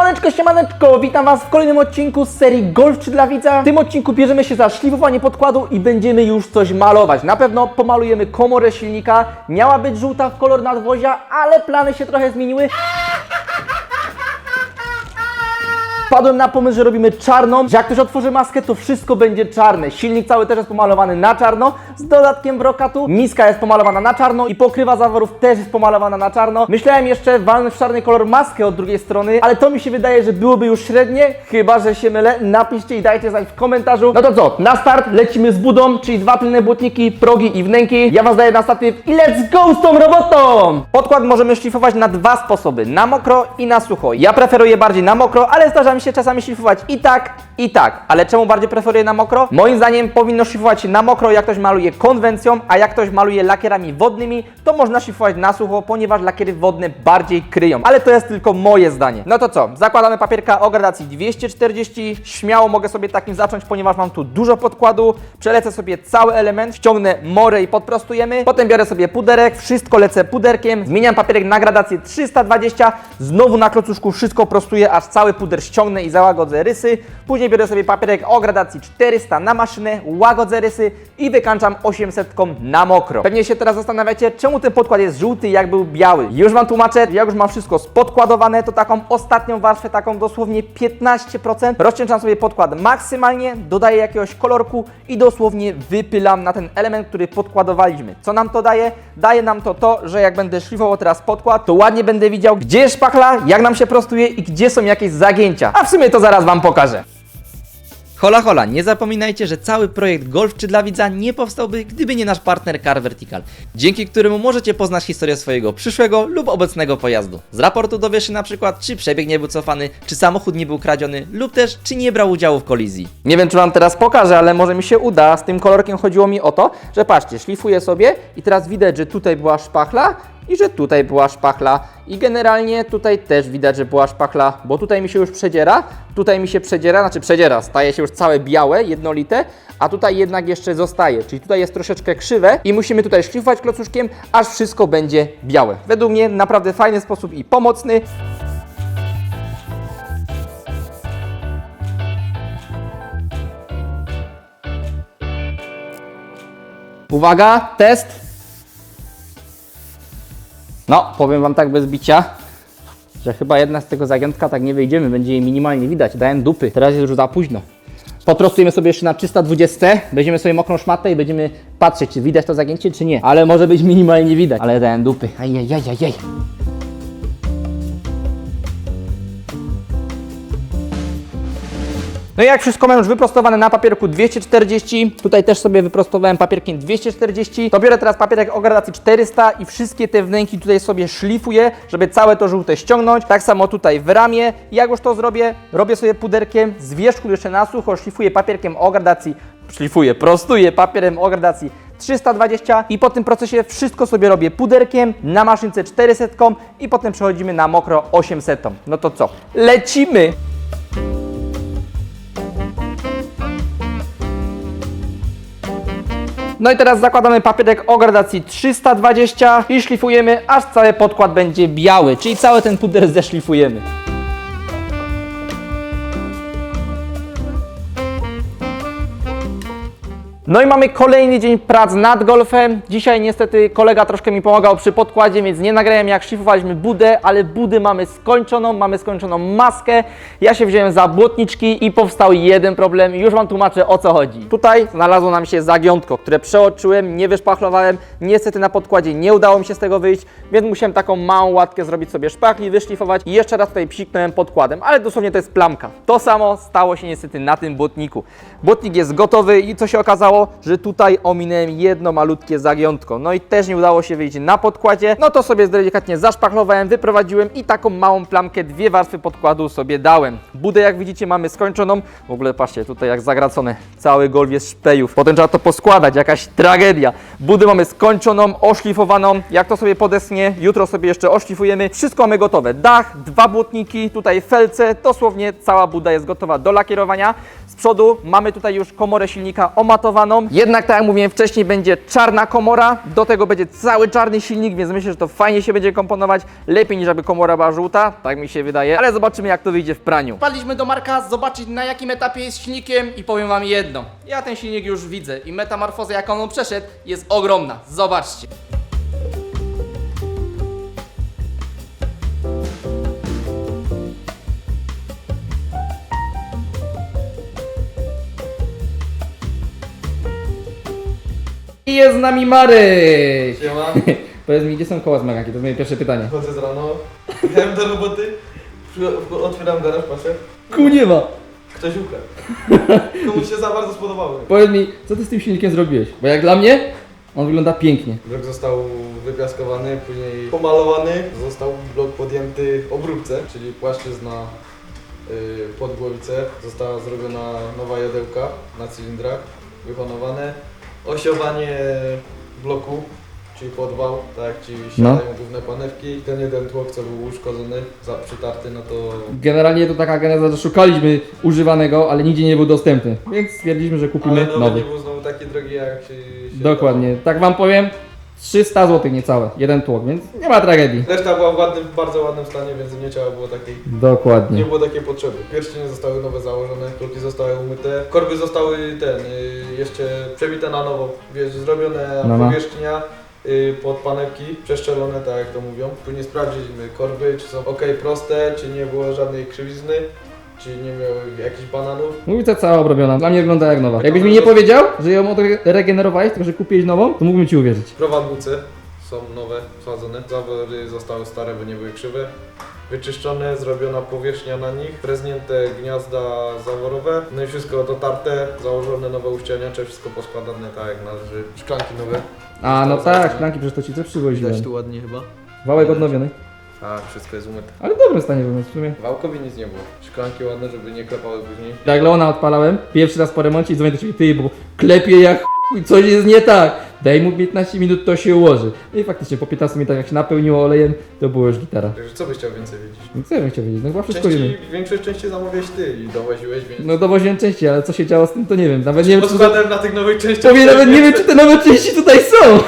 Siemaneczko, siemaneczko, witam Was w kolejnym odcinku z serii Golf czy dla widza. W tym odcinku bierzemy się za szlifowanie podkładu i będziemy już coś malować. Na pewno pomalujemy komorę silnika, miała być żółta w kolor nadwozia, ale plany się trochę zmieniły. Wpadłem na pomysł, że robimy czarną, że jak ktoś otworzy maskę, to wszystko będzie czarne. Silnik cały też jest pomalowany na czarno, z dodatkiem brokatu. Miska jest pomalowana na czarno i pokrywa zaworów też jest pomalowana na czarno. Myślałem jeszcze walnąć w czarny kolor maskę od drugiej strony, ale to mi się wydaje, że byłoby już średnie, chyba że się mylę. Napiszcie i dajcie znać w komentarzu. No to co, na start lecimy z budą, czyli dwa tylne błotniki, progi i wnęki. Ja Was daję na statyw i let's go z tą robotą! Podkład możemy szlifować na dwa sposoby, na mokro i na sucho. Ja preferuję bardziej na mokro, ale zdarza mi się czasami szlifować i tak, i tak. Ale czemu bardziej preferuję na mokro? Moim zdaniem powinno szlifować się na mokro, jak ktoś maluje konwencją, a jak ktoś maluje lakierami wodnymi, to można szlifować na sucho, ponieważ lakiery wodne bardziej kryją. Ale to jest tylko moje zdanie. No to co? Zakładamy papierka o gradacji 240. Śmiało mogę sobie takim zacząć, ponieważ mam tu dużo podkładu. Przelecę sobie cały element, wciągnę morę i podprostujemy. Potem biorę sobie puderek, wszystko lecę puderkiem. Zmieniam papierek na gradację 320. Znowu na klocuszku wszystko prostuję, aż cały puder ściągnę i załagodzę rysy. Później biorę sobie papierek o gradacji 400 na maszynę, łagodzę rysy i wykańczam 800 na mokro. Pewnie się teraz zastanawiacie, czemu ten podkład jest żółty, jak był biały. Już Wam tłumaczę, jak już mam wszystko spodkładowane, to taką ostatnią warstwę, taką dosłownie 15%, rozcieńczam sobie podkład maksymalnie, dodaję jakiegoś kolorku i dosłownie wypylam na ten element, który podkładowaliśmy. Co nam to daje? Daje nam to to, że jak będę szlifował teraz podkład, to ładnie będę widział, gdzie jest szpachla, jak nam się prostuje i gdzie są jakieś zagięcia. A w sumie to zaraz Wam pokażę. Hola hola, nie zapominajcie, że cały projekt Golf czy dla widza nie powstałby, gdyby nie nasz partner Car Vertical, dzięki któremu możecie poznać historię swojego przyszłego lub obecnego pojazdu. Z raportu dowiesz się na przykład, czy przebieg nie był cofany, czy samochód nie był kradziony, lub też, czy nie brał udziału w kolizji. Nie wiem, czy Wam teraz pokażę, ale może mi się uda. Z tym kolorkiem chodziło mi o to, że patrzcie, szlifuję sobie i teraz widać, że tutaj była szpachla i że tutaj była szpachla. I generalnie tutaj też widać, że była szpachla, bo tutaj mi się już przedziera, tutaj mi się przedziera, znaczy przedziera, staje się już całe białe, jednolite, a tutaj jednak jeszcze zostaje, czyli tutaj jest troszeczkę krzywe i musimy tutaj szlifować klocuszkiem, aż wszystko będzie białe. Według mnie naprawdę fajny sposób i pomocny. Uwaga, test. No, powiem Wam tak bez bicia, że chyba jedna z tego zagiętka tak nie wyjdziemy, będzie jej minimalnie widać. Dałem dupy, teraz jest już za późno. Potrostujemy sobie jeszcze na 320, weźmiemy sobie mokrą szmatę i będziemy patrzeć, czy widać to zagięcie, czy nie. Ale może być minimalnie widać, ale dałem dupy. Ajajajajaj. No i jak wszystko mam już wyprostowane na papierku 240, tutaj też sobie wyprostowałem papierkiem 240, to biorę teraz papierek o gradacji 400 i wszystkie te wnęki tutaj sobie szlifuję, żeby całe to żółte ściągnąć. Tak samo tutaj w ramię. Jak już to zrobię, robię sobie puderkiem z wierzchu jeszcze na sucho, szlifuję papierkiem o gradacji, szlifuję, prostuję papierem o gradacji 320 i po tym procesie wszystko sobie robię puderkiem na maszynce 400 i potem przechodzimy na mokro 800. No to co? Lecimy! No i teraz zakładamy papierek o gradacji 320 i szlifujemy, aż cały podkład będzie biały, czyli cały ten puder zeszlifujemy. No i mamy kolejny dzień prac nad golfem. Dzisiaj niestety kolega troszkę mi pomagał przy podkładzie, więc nie nagrałem jak szlifowaliśmy budę, ale budy mamy skończoną, mamy skończoną maskę. Ja się wziąłem za błotniczki i powstał jeden problem. Już Wam tłumaczę o co chodzi. Tutaj znalazło nam się zagiątko, które przeoczyłem, nie wyszpachlowałem. Niestety na podkładzie nie udało mi się z tego wyjść, więc musiałem taką małą łatkę zrobić sobie szpachli, wyszlifować i jeszcze raz tutaj psiknąłem podkładem, ale dosłownie to jest plamka. To samo stało się niestety na tym błotniku. Błotnik jest gotowy i co się okazało, że tutaj ominąłem jedno malutkie zagiątko. No i też nie udało się wyjść na podkładzie. No to sobie delikatnie zaszpachlowałem, wyprowadziłem i taką małą plamkę, dwie warstwy podkładu sobie dałem. Budę jak widzicie mamy skończoną. W ogóle patrzcie, tutaj jak zagracone. Cały golf jest szpejów. Potem trzeba to poskładać, jakaś tragedia. Budę mamy skończoną, oszlifowaną. Jak to sobie podesnie, jutro sobie jeszcze oszlifujemy. Wszystko mamy gotowe. Dach, dwa błotniki, tutaj felce. Dosłownie cała buda jest gotowa do lakierowania. Z przodu mamy tutaj już komorę silnika omatowaną. Pomalowaną. Jednak tak jak mówiłem wcześniej, będzie czarna komora, do tego będzie cały czarny silnik, więc myślę, że to fajnie się będzie komponować. Lepiej niż aby komora była żółta, tak mi się wydaje, ale zobaczymy jak to wyjdzie w praniu. Wpadliśmy do Marka zobaczyć na jakim etapie jest silnikiem i powiem wam jedno. Ja ten silnik już widzę i metamorfoza jaką on przeszedł jest ogromna. Zobaczcie. I jest z nami Maryś! Siema, Powiedz mi, gdzie są koła z Magaki? To jest moje pierwsze pytanie. chodzę z rano, jechałem do roboty, przy- otwieram garaż, patrzę, Ku nie ma! ktoś ukradł. Komuś się za bardzo spodobały. Powiedz mi, co ty z tym silnikiem zrobiłeś? Bo jak dla mnie, on wygląda pięknie. Blok został wypiaskowany, później pomalowany, został blok podjęty obróbce, czyli płaszczyzna yy, pod głowicę. Została zrobiona nowa jodełka na cylindrach, wyhonowane. Osiowanie bloku, czyli podwał, tak ci siadają główne panewki. Ten jeden tłok, co był uszkodzony, za, przytarty, no to Generalnie to taka geneza, że szukaliśmy używanego, ale nigdzie nie był dostępny. Więc stwierdziliśmy, że kupimy Ale nowy, nowy. nie był znowu taki drogi jak się, się Dokładnie. Tak wam powiem, 300 zł niecałe, jeden tłok, więc nie ma tragedii. Reszta była w ładnym, bardzo ładnym stanie, więc nie trzeba było takiej, nie Dokładnie. było takiej potrzeby. Pierścienie zostały nowe założone, kluki zostały umyte, korby zostały ten, y, jeszcze przebite na nowo, wiesz, zrobione No, no. powierzchnia y, pod panewki, przeszczelone, tak jak to mówią. Później sprawdziliśmy korby, czy są ok, proste, czy nie było żadnej krzywizny, czy nie miały jakichś bananów. Mówica cała obrobiona, dla mnie wygląda jak nowa. Jakbyś mi nie powiedział, że ją regenerowałeś, tylko że kupiłeś nową, to mógłbym ci uwierzyć. Prowadnice są nowe, wsadzone. Zawory zostały stare, bo nie były krzywe. Wyczyszczone, zrobiona powierzchnia na nich, preznięte gniazda zaworowe, no i wszystko dotarte, założone nowe uścianiacze, wszystko poskładane tak jak należy. Szklanki nowe. A no Zostały tak, założone. szklanki przecież to ci co przywoziłem. Widać tu ładnie chyba. Wałek odnowiony. Tak, wszystko jest umyte. Ale w dobrym stanie był, w sumie. Wałkowi nic nie było. Szklanki ładne, żeby nie klepały później. Jak Leona odpalałem, pierwszy raz po remoncie i dzwonię do ciebie, ty, bo klepie jak chuj, coś jest nie tak. Daj mu 15 minut, to się ułoży. No i faktycznie po 15 minutach jak się napełniło olejem, to było już gitara. Także co byś chciał więcej wiedzieć? No co ja bym chciał wiedzieć, no chyba wszystko wiemy. Części, większość części zamawiałeś ty i dowoziłeś, więc... No dowoziłem części, ale co się działo z tym, to nie wiem. Nawet nie wiem, czy na tych nowych częściach... Powiem, nawet nie wiem, czy te nowe części tutaj są.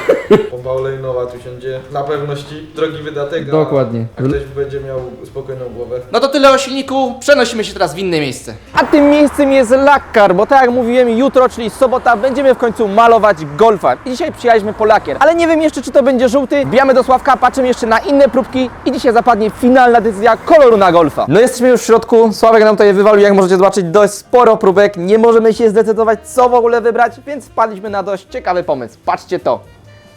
Pompa olejnowa tu siądzie. Na pewności drogi wydatek. a- Dokładnie. A ktoś będzie miał spokojną głowę. No to tyle o silniku, przenosimy się teraz w inne miejsce. A tym miejscem jest lakkar, bo tak jak mówiłem, jutro, czyli sobota, będziemy w końcu malować golfa. I dzisiaj przyjechaliśmy po lakier, ale nie wiem jeszcze, czy to będzie żółty. Bijamy do Sławka, patrzymy jeszcze na inne próbki i dzisiaj zapadnie finalna decyzja koloru na golfa. No jesteśmy już w środku, Sławek nam tutaj wywalił, jak możecie zobaczyć, dość sporo próbek. Nie możemy się zdecydować, co w ogóle wybrać, więc wpadliśmy na dość ciekawy pomysł. Patrzcie to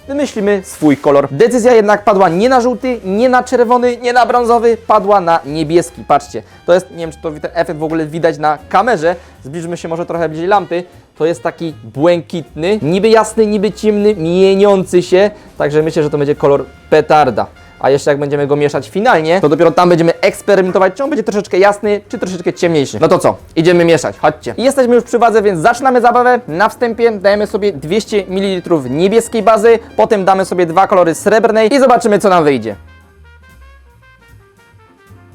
wymyślimy swój kolor. Decyzja jednak padła nie na żółty, nie na czerwony, nie na brązowy, padła na niebieski. Patrzcie, to jest, nie wiem czy to ten efekt w ogóle widać na kamerze, zbliżymy się może trochę bliżej lampy, to jest taki błękitny, niby jasny, niby ciemny, mieniący się, także myślę, że to będzie kolor petarda. A jeszcze jak będziemy go mieszać finalnie, to dopiero tam będziemy eksperymentować, czy on będzie troszeczkę jasny, czy troszeczkę ciemniejszy. No to co? Idziemy mieszać, chodźcie. I jesteśmy już przy wadze, więc zaczynamy zabawę. Na wstępie dajemy sobie 200 ml niebieskiej bazy, potem damy sobie dwa kolory srebrnej i zobaczymy co nam wyjdzie.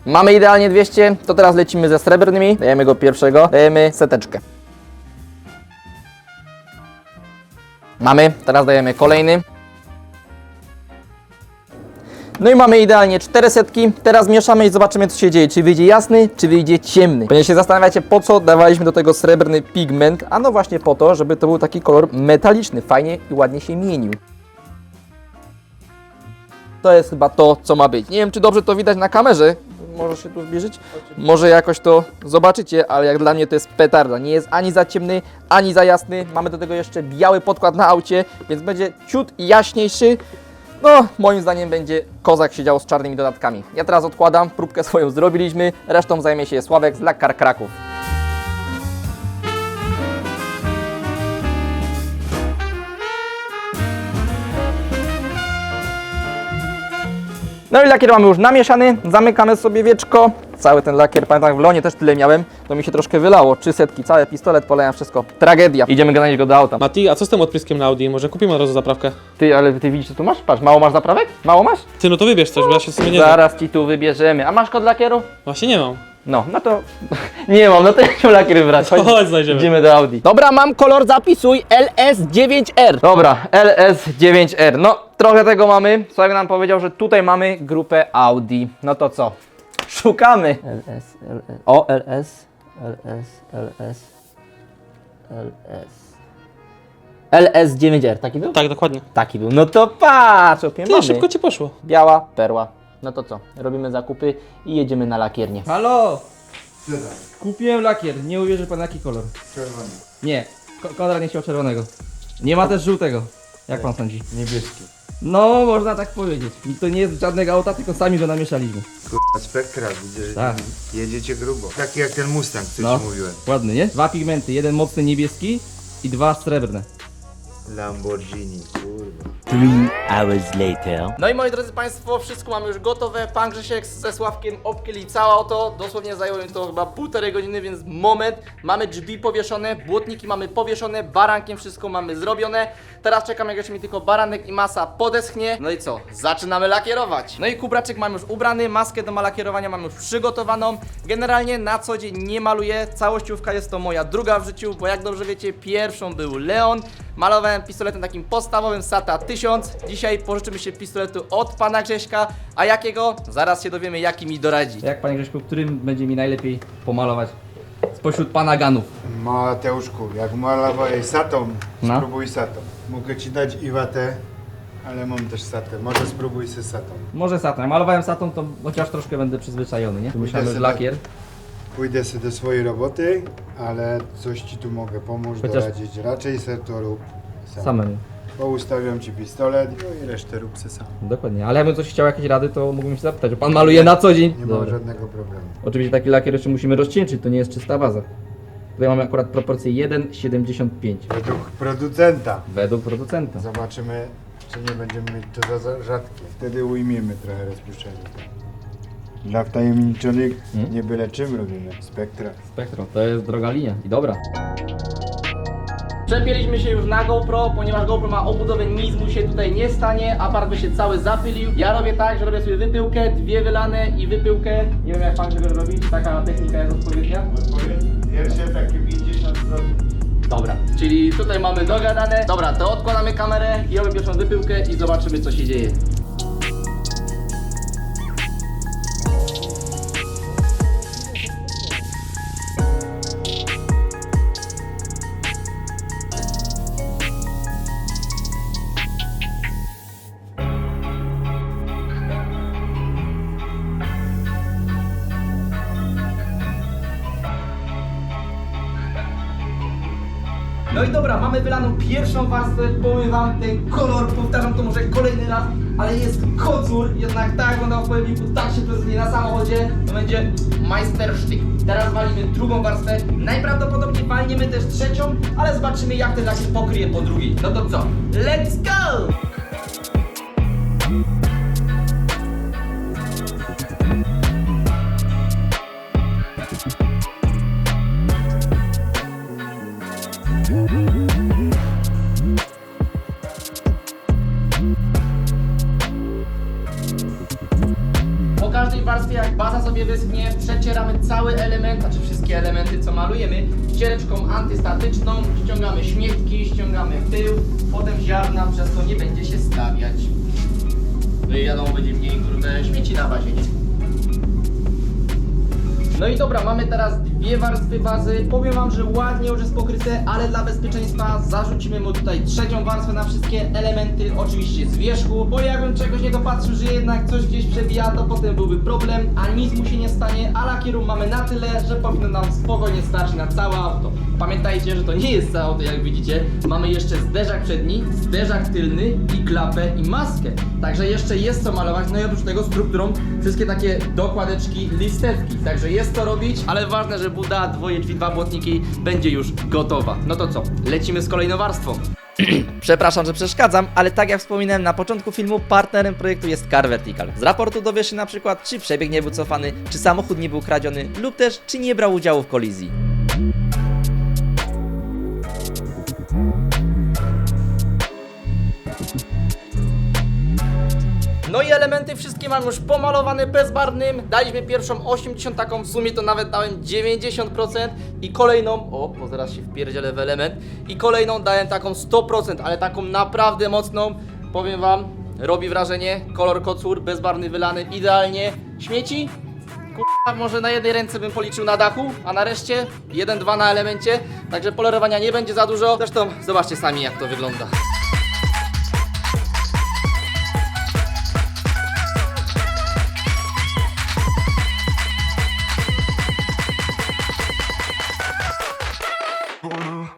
Mamy idealnie 200, to teraz lecimy ze srebrnymi. Dajemy go pierwszego, dajemy seteczkę. Mamy, teraz dajemy kolejny. No i mamy idealnie cztery setki. Teraz mieszamy i zobaczymy co się dzieje. Czy wyjdzie jasny, czy wyjdzie ciemny. Pewnie się zastanawiacie po co dawaliśmy do tego srebrny pigment. A no właśnie po to, żeby to był taki kolor metaliczny. Fajnie i ładnie się mienił. To jest chyba to, co ma być. Nie wiem, czy dobrze to widać na kamerze. Może się tu zbliżyć? Może jakoś to zobaczycie, ale jak dla mnie to jest petarda. Nie jest ani za ciemny, ani za jasny. Mamy do tego jeszcze biały podkład na aucie, więc będzie ciut jaśniejszy. No, moim zdaniem będzie kozak siedział z czarnymi dodatkami. Ja teraz odkładam, próbkę swoją zrobiliśmy, resztą zajmie się Sławek z Lakkar Kraków. No i lakier mamy już namieszany, zamykamy sobie wieczko. Cały ten lakier, pamiętam w Lonie też tyle miałem, to mi się troszkę wylało. Trzy setki, cały pistolet, polejam wszystko. Tragedia. Idziemy ganiać go do auta. Mati, a co z tym odpryskiem na Audi? Może kupimy od razu zaprawkę? Ty, ale ty widzisz co tu masz? Patrz, mało masz zaprawek? Mało masz? Ty, no to wybierz coś, bo ja się w sumie nie znam. Zaraz ci tu wybierzemy. A masz kod lakieru? Właśnie nie mam. No, no to nie mam, no to ja się lakier brać. Chodź. Chodź, znajdziemy. Idziemy do Audi. Dobra, mam kolor, zapisuj LS9R. Dobra, LS9R. No, trochę tego mamy. Sławek nam powiedział, że tutaj mamy grupę Audi. No to co? Szukamy. LS, LS. O, LS, LS, LS, LS. LS9R, taki był? Tak, dokładnie. Taki był. No to patrz, opie, Ty, mamy. szybko ci poszło. Biała perła. No to co? Robimy zakupy i jedziemy na lakiernię. Halo! Kupiłem lakier. Nie uwierzy pan jaki kolor? Czerwony. Nie. Ko- Konrad nie chciał czerwonego. Nie ma też żółtego. Jak pan sądzi? Niebieski. No, można tak powiedzieć. I to nie jest żadnego auta, tylko sami go namieszaliśmy. Kurwa, Spektra, widzę, Tak. jedziecie grubo. Taki jak ten Mustang, co No. ci mówiłem. Ładny, nie? Dwa pigmenty. Jeden mocny niebieski i dwa srebrne. Lamborghini, kurwa. No i moi drodzy Państwo, wszystko mamy już gotowe. Pan Grzesiek ze Sławkiem obkryli całe auto. Dosłownie zajęło im to chyba półtorej godziny, więc moment. Mamy drzwi powieszone, błotniki mamy powieszone, barankiem wszystko mamy zrobione. Teraz czekam, jak jeszcze mi tylko baranek i masa podeschnie. No i co? Zaczynamy lakierować. No i kubraczek mam już ubrany, maskę do malakierowania mam już przygotowaną. Generalnie na co dzień nie maluję. Całościówka jest to moja druga w życiu, bo jak dobrze wiecie, pierwszą był Leon. Malowałem pistoletem takim podstawowym SATA 1000. Dzisiaj pożyczymy się pistoletu od pana Grześka. A jakiego? Zaraz się dowiemy, jaki mi doradzi. Jak panie Grześku, którym będzie mi najlepiej pomalować spośród pana ganów? Mateuszku, jak malowałeś satą, No. spróbuj satą. Mogę ci dać iwatę, ale mam też satę. Może spróbuj se satą. Może satą. Jak malowałem satą, to chociaż troszkę będę przyzwyczajony, nie? Tu myślałem, że sobie- lakier. Pójdę sobie do swojej roboty, ale coś ci tu mogę pomóc, Chociaż- doradzić. Raczej se to rób sam. Samemu. Bo ustawiam ci pistolet, no i resztę rób se sam. Dokładnie. Ale jakbym coś chciał, jakieś rady, to mógłbym się zapytać. Bo Pan maluje na co dzień. Nie ma żadnego problemu. Oczywiście taki lakier jeszcze musimy rozcieńczyć, to nie jest czysta baza. Tutaj mamy akurat proporcję 1,75 Według producenta. według producenta. Zobaczymy, czy nie będziemy mieć to za- za rzadkie. Wtedy ujmiemy trochę rozpuszczenia. Dla wtajemniczonych Hmm? nie byle czym robimy. Spektra. Spektrum, to jest droga linia. I dobra. Przepięliśmy się już na GoPro, ponieważ GoPro ma obudowę, nic mu się tutaj nie stanie, aparat by się cały zapylił. Ja robię tak, że robię sobie wypyłkę, dwie wylane i wypyłkę. Nie wiem jak pan Grzegorz robi, czy taka technika jest odpowiednia? Pierwsze takie 50 zł. Dobra, czyli tutaj mamy dogadane. Dobra, to odkładamy kamerę i robię pierwszą wypyłkę i zobaczymy co się dzieje. Wylaną pierwszą warstwę, powiem ten kolor, powtarzam to może kolejny raz, ale jest kocur, jednak tak wyglądał w pojemniku, tak się prezentuje na samochodzie, to będzie majstersztyk. Teraz walimy drugą warstwę, najprawdopodobniej walniemy też trzecią, ale zobaczymy jak ten lakier pokryje po drugiej. No to co, let's go! Każdej warstwie, jak baza sobie wyschnie, przecieramy cały element, znaczy wszystkie elementy, co malujemy, ściereczką antystatyczną, ściągamy śmietki, ściągamy pył, potem ziarna, przez to nie będzie się stawiać. No i wiadomo, będzie mniej kurde śmieci na bazie? No i dobra, mamy teraz dwie warstwy bazy. Powiem wam, że ładnie już jest pokryte, ale dla bezpieczeństwa zarzucimy mu tutaj trzecią warstwę na wszystkie elementy, oczywiście z wierzchu, bo jakbym czegoś nie dopatrzył, że jednak coś gdzieś przebija, to potem byłby problem, a nic mu się nie stanie, a lakieru mamy na tyle, że powinno nam spokojnie starczyć na całe auto. Pamiętajcie, że to nie jest całe auto, jak widzicie. Mamy jeszcze zderzak przedni, zderzak tylny i klapę i maskę. Także jeszcze jest co malować, no i oprócz tego strukturą wszystkie takie dokładeczki, listewki. Także jest co robić, ale ważne, buda, dwoje drzwi, dwa błotniki będzie już gotowa. No to co, lecimy z kolejną warstwą. Przepraszam, że przeszkadzam, ale tak jak wspominałem na początku filmu, partnerem projektu jest Car Vertical. Z raportu dowiesz się na przykład, czy przebieg nie był cofany, czy samochód nie był kradziony, lub też czy nie brał udziału w kolizji. No i elementy wszystkie mam już pomalowane bezbarwnym. Daliśmy pierwszą 80, taką w sumie to nawet dałem 90% i kolejną, o, bo zaraz się wpierdzielę w element, i kolejną dałem taką 100%, ale taką naprawdę mocną, powiem wam, robi wrażenie, kolor kocur, bezbarwny wylany, idealnie. Śmieci? Kurwa, może na jednej ręce bym policzył na dachu, a na reszcie 1-2 na elemencie, także polerowania nie będzie za dużo. Zresztą zobaczcie sami jak to wygląda.